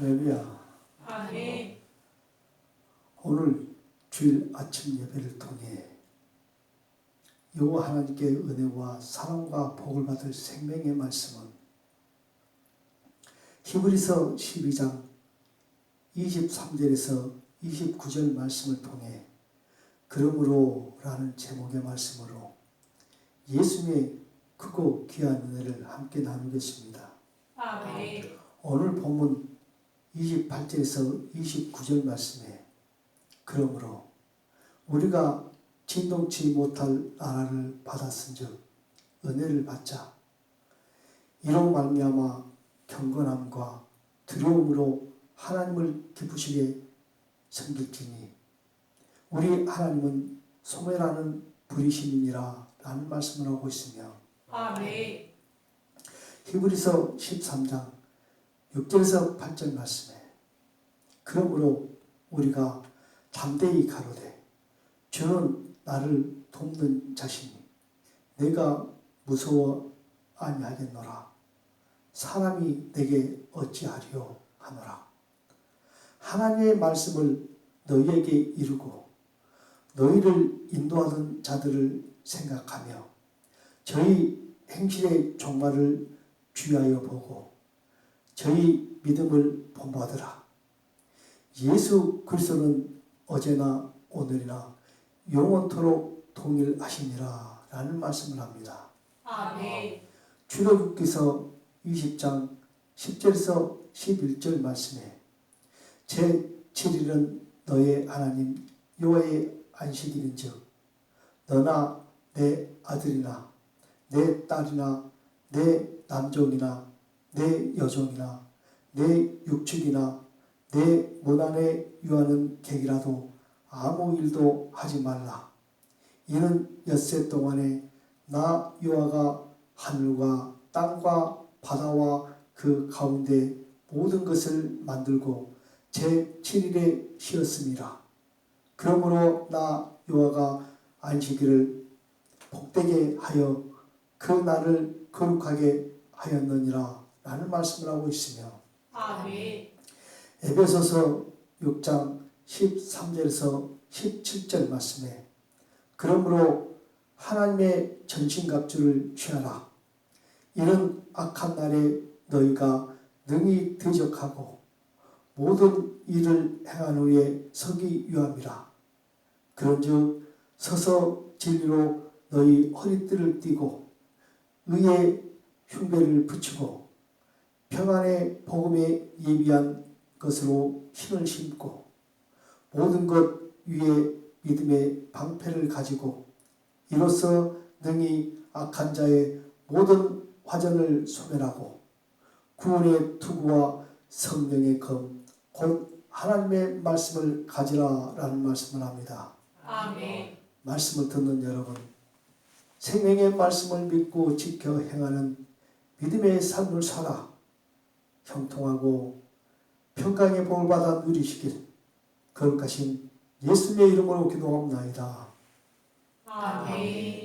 할렐루야. 아멘. 오늘 주일 아침 예배를 통해 여호와 하나님께 은혜와 사랑과 복을 받을 생명의 말씀은 히브리서 12장 23절에서 29절 말씀을 통해 그러므로라는 제목의 말씀으로 예수님의 크고 귀한 은혜를 함께 나누겠습니다. 아멘. 오늘 본문 28절에서 29절 말씀에 그러므로 우리가 진동치 못할 나라를 받았은즉 은혜를 받자 이로 말미암아 경건함과 두려움으로 하나님을 기쁘시게 섬길지니 우리 하나님은 소멸하는 불이신이니라 라는 말씀을 하고 있으며 아멘. 히브리서 13장 6절에서 8절 말씀에 그러므로 우리가 담대히 가로되 주는 나를 돕는 자시니 내가 무서워 아니하겠노라. 사람이 내게 어찌하리요 하노라. 하나님의 말씀을 너희에게 이루고 너희를 인도하던 자들을 생각하며 저희 행실의 종말을 귀하여 보고 저희 믿음을 본받으라. 예수 그리스도는 어제나 오늘이나 영원토록 동일하시니라 라는 말씀을 합니다. 아멘. 출애굽기서 20장 10절에서 11절 말씀에 제 7일은 너의 하나님 여호와의 안식일인즉 너나 내 아들이나 내 딸이나 내 남종이나 내 여종이나 내 육축이나 내 문안에 유하는 객이라도 아무 일도 하지 말라. 이는 엿새 동안에 나 여호와가 하늘과 땅과 바다와 그 가운데 모든 것을 만들고 제 7일에 쉬었습니다. 그러므로 나 여호와가 안식일을 복되게 하여 그 날을 거룩하게 하였느니라 라는 말씀을 하고 있으며 아멘. 에베소서 6장 13절에서 17절 말씀에 그러므로 하나님의 전신갑주를 취하라 이는 악한 날에 너희가 능히 대적하고 모든 일을 행한 후에 서기 위함이라 그런즉 서서 진리로 너희 허리띠를 띠고 의의 흉배를 붙이고 평안의 복음에 예비한 것으로 힘을 심고 모든 것 위에 믿음의 방패를 가지고 이로써 능히 악한 자의 모든 화전을 소멸하고 구원의 투구와 성령의 검, 곧 하나님의 말씀을 가지라라는 말씀을 합니다. 아멘. 말씀을 듣는 여러분, 생명의 말씀을 믿고 지켜 행하는 믿음의 삶을 살아 형통하고 평강의 복을 받아 누리시길 거룩하신 예수님의 이름으로 기도합나이다. 아멘.